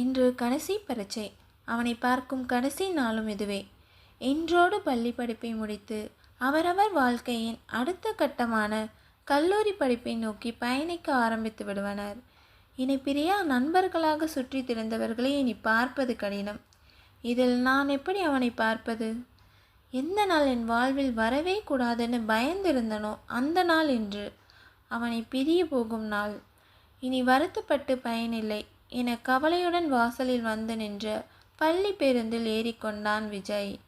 இன்று கடைசி பரீட்சை. அவனை பார்க்கும் கடைசி நாளும் இதுவே. இன்றோடு பள்ளி படிப்பை முடித்து அவரவர் வாழ்க்கையின் அடுத்த கட்டமான கல்லூரி படிப்பை நோக்கி பயணிக்க ஆரம்பித்து விடுவனர். இனி பிரியா நண்பர்களாக சுற்றி திரிந்தவர்களை இனி பார்ப்பது கடினம். இதில் நான் எப்படி அவனை பார்ப்பது? எந்த நாள் என் வாழ்வில் வரவே கூடாதுன்னு பயந்திருந்தனோ அந்த நாள் இன்று. அவனை பிரிய போகும் நாள். இனி வருத்தப்பட்டு பயனில்லை. என கவலையுடன் வாசலில் வந்து நின்ற பள்ளி பேருந்தில் ஏறிக்கொண்டான் விஜய்.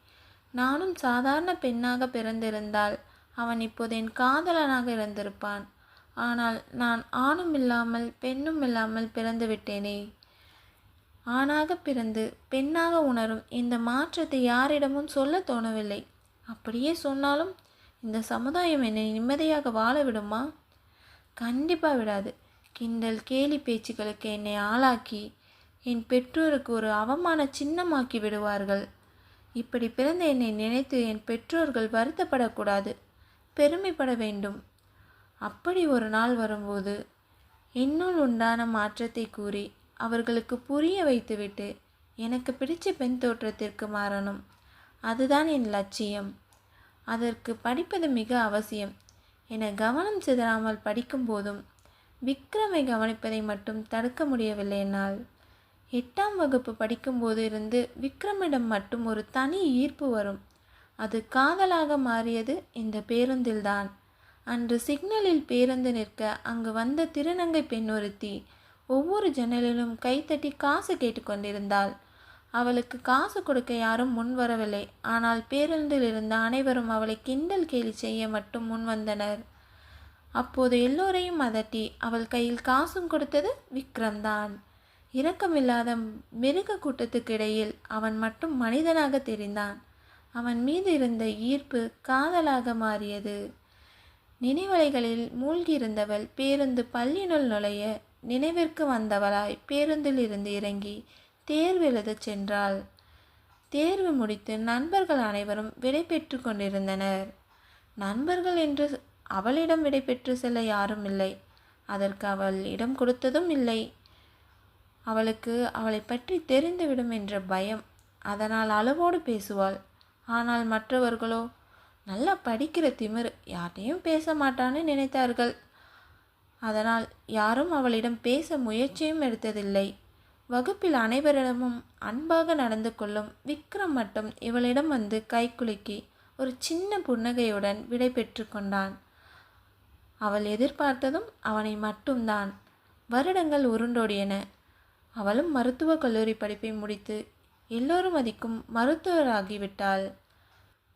நானும் சாதாரண பெண்ணாக பிறந்திருந்தால் அவன் இப்போது என் காதலனாக இருந்திருப்பான். ஆனால் நான் ஆணும் இல்லாமல் பெண்ணும் இல்லாமல் பிறந்து விட்டேனே. ஆணாக பிறந்து பெண்ணாக உணரும் இந்த மாற்றத்தை யாரிடமும் சொல்ல தோணவில்லை. அப்படியே சொன்னாலும் இந்த சமுதாயம் என்னை நிம்மதியாக வாழ விடுமா? கண்டிப்பாக விடாது. கிண்டல் கேலி பேச்சுக்களுக்கு என்னை ஆளாக்கி என் பெற்றோருக்கு ஒரு அவமான சின்னமாக்கி விடுவார்கள். இப்படி பிறந்த என்னை நினைத்து என் பெற்றோர்கள் வருத்தப்படக்கூடாது பெருமைப்பட வேண்டும். அப்படி ஒரு நாள் வரும்போது என்னுள் உண்டான மாற்றத்தை கூறி அவர்களுக்கு புரிய வைத்துவிட்டு எனக்கு பிடிச்ச பெண் தோற்றத்திற்கு மாறணும். அதுதான் என் லட்சியம். அதற்கு படிப்பது மிக அவசியம். என கவனம் சிதறாமல் படிக்கும்போதும் விக்ரமை கவனிப்பதை மட்டும் தடுக்க முடியவில்லை என்னால். எட்டாம் வகுப்பு படிக்கும்போது இருந்து விக்ரமிடம் மட்டும் ஒரு தனி ஈர்ப்பு வரும். அது காதலாக மாறியது இந்த பேருந்தில்தான். அன்று சிக்னலில் பேருந்து நிற்க அங்கு வந்த திருநங்கை பெண் ஒருத்தி ஒவ்வொரு ஜன்னலிலும் கைத்தட்டி காசு கேட்டுக்கொண்டிருந்தாள் அவளுக்கு காசு கொடுக்க யாரும் முன் வரவில்லை. ஆனால் பேருந்தில் இருந்த அனைவரும் அவளை கிண்டல் கேலி செய்ய மட்டும் முன் வந்தனர். அப்போது எல்லோரையும் அதட்டி அவள் கையில் காசும் கொடுத்தது விக்ரம்தான். இரக்கமில்லாத மிருக கூட்டத்துக்கு இடையில் அவன் மட்டும் மனிதனாக தெரிந்தான். அவன் மீது இருந்த ஈர்ப்பு காதலாக மாறியது. நினைவலைகளில் மூழ்கியிருந்தவள் பேருந்து பள்ளியினுள் நுழைய நினைவிற்கு வந்தவளாய் பேருந்தில் இருந்து இறங்கி தேர்வு எழுதச் சென்றாள். தேர்வு முடித்து நண்பர்கள் அனைவரும் விடை பெற்று கொண்டிருந்தனர். நண்பர்கள் என்று அவளிடம் விடை பெற்று செல்ல யாரும் இல்லை. அதற்கு அவள் இடம் கொடுத்ததும் இல்லை. அவளுக்கு அவளை பற்றி தெரிந்துவிடும் என்ற பயம் அதனால் அளவோடு பேசுவாள். ஆனால் மற்றவர்களோ நல்லா படிக்கிற திமிர் யார்ட்டையும் பேச மாட்டான்னு நினைத்தார்கள். அதனால் யாரும் அவளிடம் பேச முயற்சியும் எடுத்ததில்லை. வகுப்பில் அனைவரிடமும் அன்பாக நடந்து கொள்ளும் விக்ரம் மட்டும் இவளிடம் வந்து கைக்குலுக்கி ஒரு சின்ன புன்னகையுடன் விடை பெற்று கொண்டான். அவள் எதிர்பார்த்ததும் அவனை மட்டும்தான். வருடங்கள் உருண்டோடியன. அவளும் மருத்துவக் கல்லூரி படிப்பை முடித்து எல்லோரும் மதிக்கும் மருத்துவராகிவிட்டாள்.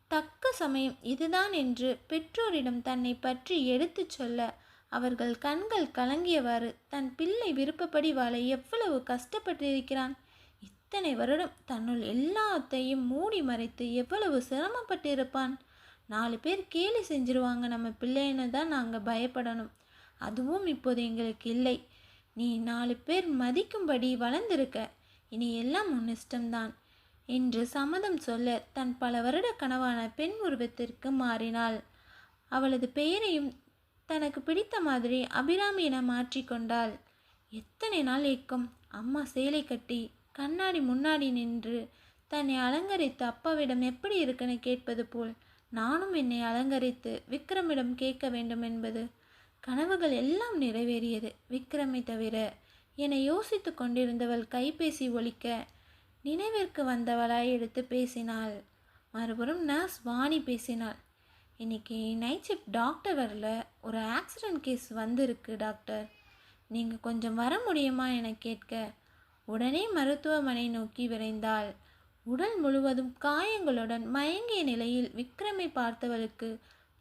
தக்க சமயம் இதுதான் என்று பெற்றோரிடம் தன்னை பற்றி எடுத்துச் சொல்ல அவர்கள் கண்கள் கலங்கியவாறு தன் பிள்ளை விருப்பப்படி வாழ எவ்வளவு கஷ்டப்பட்டிருக்கிறான். இத்தனை வருடம் தன்னுள் எல்லாத்தையும் மூடி மறைத்து எவ்வளவு சிரமப்பட்டிருப்பான். நாலு பேர் கேலி செஞ்சிருவாங்க. நம்ம பிள்ளைன்னு தான் நாங்கள் பயப்படணும். அதுவும் இப்போது எங்களுக்கு இல்லை. நீ நாலு பேர் மதிக்கும்படி வளர்ந்திருக்க. இனி எல்லாம் உன் இஷ்டம்தான் என்று சம்மதம் சொல்ல தன் பல வருட கனவான பெண் உருவத்திற்கு மாறினாள். அவளது பெயரையும் தனக்கு பிடித்த மாதிரி அபிராமி என மாற்றிக்கொண்டாள் எத்தனை நாள் ஏக்கம். அம்மா சேலை கட்டி கண்ணாடி முன்னாடி நின்று தன்னை அலங்கரித்து அப்பாவிடம் எப்படி இருக்குன்னு கேட்பது போல் நானும் என்னை அலங்கரித்து விக்ரமிடம் கேட்க வேண்டும் என்பது கனவுகள் எல்லாம் நிறைவேறியது. விக்ரமை தவிர என்னை யோசித்து கொண்டிருந்தவள் கைபேசி ஒழிக்க நினைவிற்கு வந்தவளாய் எடுத்து பேசினாள். மறுபுறம் நர்ஸ் வாணி பேசினாள். இன்னைக்கு நைட் ஷிஃப்ட் டாக்டர் வரல. ஒரு ஆக்சிடென்ட் கேஸ் வந்திருக்கு டாக்டர். நீங்கள் கொஞ்சம் வர முடியுமா? என கேட்க உடனே மருத்துவமனை நோக்கி விரைந்தாள். உடல் முழுவதும் காயங்களுடன் மயங்கிய நிலையில் விக்ரமை பார்த்தவளுக்கு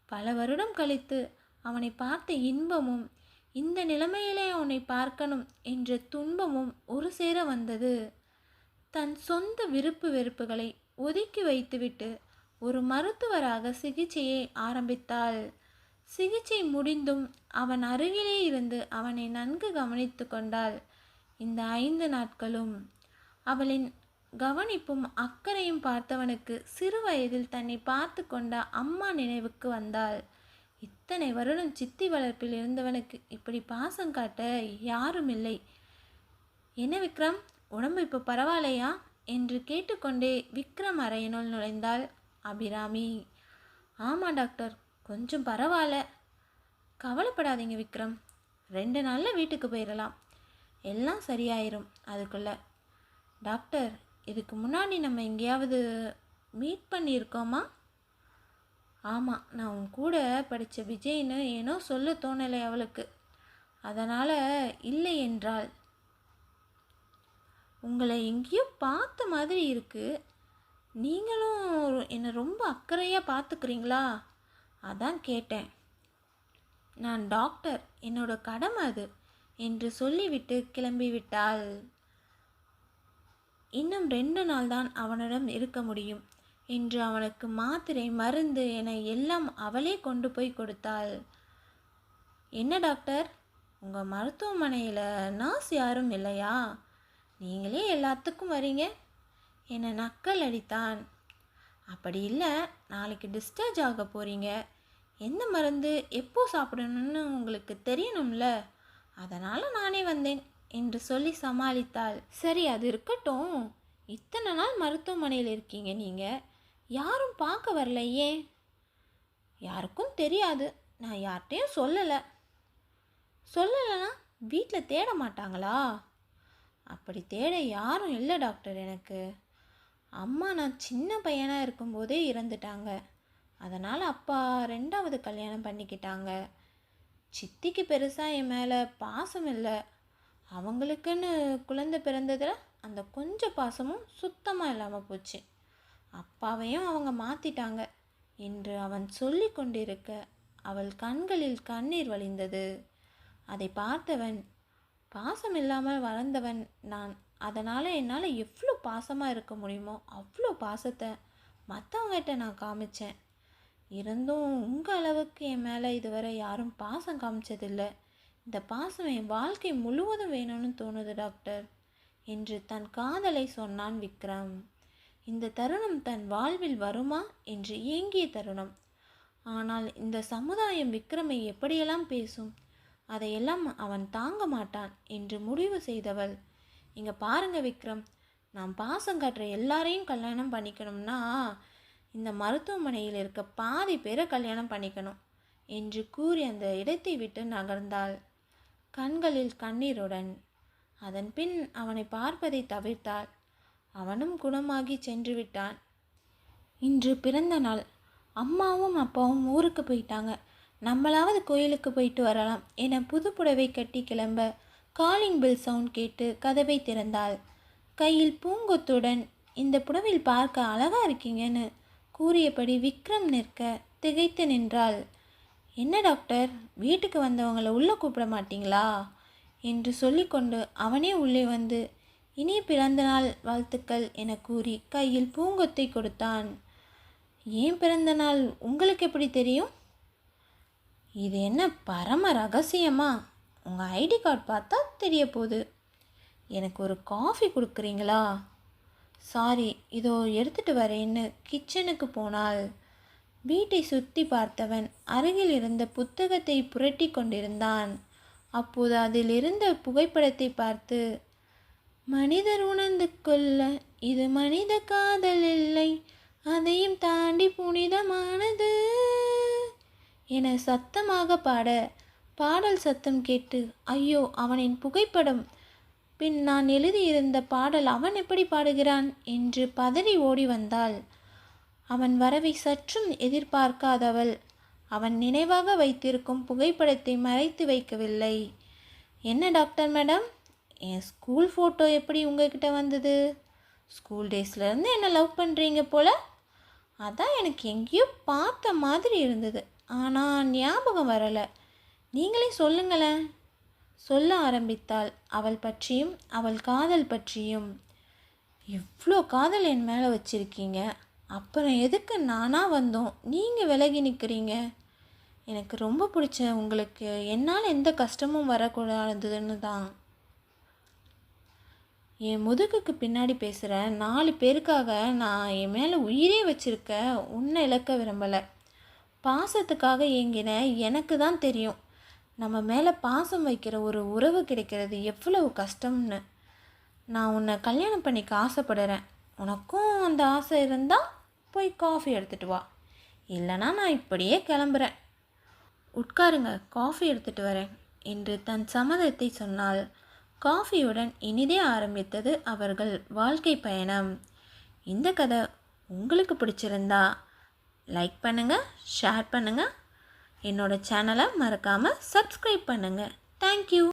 பல வருடம் கழித்து அவனை பார்த்த இன்பமும் இந்த நிலைமையிலே அவனை பார்க்கணும் என்ற துன்பமும் ஒரு சேர வந்தது. தன் சொந்த விருப்பு வெறுப்புகளை ஒதுக்கி வைத்துவிட்டு ஒரு மருத்துவராக சிகிச்சையை ஆரம்பித்தாள். சிகிச்சை முடிந்தும் அவன் அருகிலே இருந்து அவனை நன்கு கவனித்து கொண்டாள். இந்த ஐந்து நாட்களும் அவளின் கவனிப்பும் அக்கறையும் பார்த்தவனுக்கு சிறு வயதில் தன்னை பார்த்து கொண்ட அம்மா நினைவுக்கு வந்தாள். இத்தனை வருடம் சித்தி வளர்ப்பில் இருந்தவனுக்கு இப்படி பாசம் காட்ட யாரும் இல்லை. என்ன விக்ரம் உடம்பு இப்போ பரவாயில்லையா? என்று கேட்டுக்கொண்டே விக்ரம் அறையினுள் நுழைந்தாள் அபிராமி. ஆமாம் டாக்டர் கொஞ்சம் பரவாயில்ல. கவலைப்படாதீங்க விக்ரம். ரெண்டு நாளில் வீட்டுக்கு போயிடலாம் எல்லாம் சரியாயிரும் அதுக்குள்ளே. டாக்டர் இதுக்கு முன்னாடி நம்ம எங்கேயாவது மீட் பண்ணியிருக்கோமா? ஆமாம் நான் உன் கூட படித்த விஜய்னு ஏனோ சொல்ல தோணலை அவளுக்கு. அதனால் இல்லை என்றால் உங்களை எங்கேயோ பார்த்த மாதிரி இருக்குது நீங்களும் என்னை ரொம்ப அக்கறையாக பார்த்துக்கிறீங்களா? அதான் கேட்டேன். நான் டாக்டர் என்னோட கடமை அது என்று சொல்லிவிட்டு கிளம்பிவிட்டாள். இன்னும் ரெண்டு நாள் தான் அவனிடம் இருக்க முடியும். என்று அவனுக்கு மாத்திரை மருந்து என எல்லாம் அவளே கொண்டு போய் கொடுத்தாள். என்ன டாக்டர்? உங்கள் மருத்துவமனையில் நர்ஸ் யாரும் இல்லையா? நீங்களே எல்லாத்துக்கும் வரீங்க? என்னை நக்கல் அடித்தான். அப்படி இல்லை நாளைக்கு டிஸ்சார்ஜ் ஆக போகிறீங்க எந்த மருந்து எப்போ சாப்பிடணும்னு உங்களுக்கு தெரியணும்ல? அதனால் நானே வந்தேன். என்று சொல்லி சமாளித்தாள். சரி அது இருக்கட்டும். இத்தனை நாள் மருத்துவமனையில் இருக்கீங்க நீங்கள் யாரும் பார்க்க வரலையே? யாருக்கும் தெரியாது. நான் யார்கிட்டையும் சொல்லலை. சொல்லலைன்னா வீட்டில் தேட மாட்டாங்களா? அப்படி தேட யாரும் இல்லை டாக்டர் எனக்கு. அம்மா நான் சின்ன பையனாக இருக்கும்போதே இறந்துட்டாங்க. அதனால் அப்பா ரெண்டாவது கல்யாணம் பண்ணிக்கிட்டாங்க. சித்திக்கு பெருசாக என் மேலே பாசம் இல்லை. அவங்களுக்குன்னு குழந்தை பிறந்ததில் அந்த கொஞ்சம் பாசமும் சுத்தமாக இல்லாமல் போச்சு. அப்பாவையும் அவங்க மாற்றிட்டாங்க என்று அவன் சொல்லி கொண்டிருக்க அவள் கண்களில் கண்ணீர் வழிந்தது. அதை பார்த்தவன் பாசம் இல்லாமல் வளர்ந்தவன் நான். அதனால் என்னால் எவ்வளோ பாசமாக இருக்க முடியுமோ அவ்வளோ பாசத்தை மற்றவங்ககிட்ட நான் காமிச்சேன். இருந்தும் உங்கள் அளவுக்கு என் மேலே இதுவரை யாரும் பாசம் காமிச்சதில்லை. இந்த பாசம் என் வாழ்க்கை முழுவதும் வேணும்னு தோணுது டாக்டர் என்று தன் காதலை சொன்னான் விக்ரம். இந்த தருணம் தன் வாழ்வில் வருமா என்று ஏங்கிய தருணம். ஆனால் இந்த சமுதாயம் விக்ரமை எப்படியெல்லாம் பேசும்? அதையெல்லாம் அவன் தாங்க மாட்டான் என்று முடிவு செய்தவள். இங்கே பாருங்க விக்ரம் நான் பாசம் காட்டுற எல்லாரையும் கல்யாணம் பண்ணிக்கணும்னா இந்த மருத்துவமனையில் இருக்க பாதி பேரை கல்யாணம் பண்ணிக்கணும் என்று கூறி அந்த இடத்தை விட்டு நகர்ந்தாள். கண்களில் கண்ணீருடன். அதன் பின் அவனை பார்ப்பதை தவிர்த்தாள் அவனும் குணமாகி சென்று விட்டான் இன்று பிறந்த நாள். அம்மாவும் அப்பாவும் ஊருக்கு போயிட்டாங்க. நம்மளாவது கோயிலுக்கு போயிட்டு வரலாம் என புது புடவை கட்டி கிளம்ப காலிங் பில் சவுண்ட் கேட்டு கதவை திறந்தாள். கையில் பூங்கொத்துடன் இந்த புடவையில் பார்க்க அழகா இருக்கீங்கன்னு கூறியபடி விக்ரம் நிற்க திகைத்து நின்றாள். என்ன டாக்டர்? வீட்டுக்கு வந்தவங்களை உள்ளே கூப்பிட மாட்டீங்களா? என்று சொல்லிக்கொண்டு அவனே உள்ளே வந்து இனி பிறந்தநாள் வாழ்த்துக்கள் என கூறி கையில் பூங்கொத்தை கொடுத்தான். ஏன் பிறந்தநாள் உங்களுக்கு எப்படி தெரியும்? இது என்ன பரம ரகசியமா? உங்கள் ஐடி கார்டு பார்த்தா தெரிய போகுது. எனக்கு ஒரு காஃபி கொடுக்குறீங்களா? சாரி இதோ எடுத்துகிட்டு வரேன்னு கிச்சனுக்கு போனாள். வீட்டை சுற்றி பார்த்தவன் அருகில் இருந்த புத்தகத்தை புரட்டி கொண்டிருந்தான். அப்போது அதில் இருந்த புகைப்படத்தை பார்த்து மனிதர் உணர்ந்து கொள்ள இது மனித காதல் இல்லை அதையும் தாண்டி புனிதமானது என சத்தமாக பாட பாடல் சத்தம் கேட்டு ஐயோ அவனின் புகைப்படம். பின் நான் எழுதியிருந்த பாடல் அவன் எப்படி பாடுகிறான்? என்று பதறி ஓடி வந்தாள். அவன் வரவை சற்றும் எதிர்பார்க்காதவள். அவன் நினைவாக வைத்திருக்கும் புகைப்படத்தை மறைத்து வைக்கவில்லை. என்ன டாக்டர் மேடம்? என் ஸ்கூல் ஃபோட்டோ எப்படி உங்ககிட்ட வந்தது? ஸ்கூல் டேஸ்லேருந்து என்ன லவ் பண்ணுறீங்க போல்? அதான் எனக்கு எங்கேயோ பார்த்த மாதிரி இருந்தது. ஆனால் ஞாபகம் வரலை. நீங்களே சொல்லுங்களேன். சொல்ல ஆரம்பித்தாள். அவள் பற்றியும் அவள் காதல் பற்றியும். இவ்வளோ காதல் என் மேலே வச்சுருக்கீங்க. அப்புறம் எதுக்கு நானாக வந்தோம்? நீங்கள் விலகி நிற்கிறீங்க எனக்கு ரொம்ப பிடிச்ச உங்களுக்கு என்னால் எந்த கஷ்டமும் வரக்கூடாதுன்னு தான். என் முதுகுக்கு பின்னாடி பேசுகிற நாலு பேருக்காக நான் என் மேலே உயிரே வச்சிருக்க உன்னை இழக்க விரும்பலை. பாசத்துக்காக ஏங்கின எனக்கு தான் தெரியும். நம்ம மேலே பாசம் வைக்கிற ஒரு உறவு கிடைக்கிறது எவ்வளவு கஷ்டம்னு. நான் உன்னை கல்யாணம் பண்ணிக்க ஆசைப்படுறேன். உனக்கும் அந்த ஆசை இருந்தால் போய் காஃபி எடுத்துகிட்டு வா. இல்லைனா நான் இப்படியே கிளம்புறேன். உட்காருங்க காஃபி எடுத்துட்டு வரேன் என்று தன் சம்மதத்தை சொன்னால் காஃபியுடன் இனிதே ஆரம்பித்தது அவர்கள் வாழ்க்கை பயணம். இந்த கதை உங்களுக்கு பிடிச்சிருந்தா லைக் பண்ணுங்கள் ஷேர் பண்ணுங்கள் என்னோடய சேனலை மறக்காமல் சப்ஸ்கிரைப் பண்ணுங்கள் தேங்க்யூ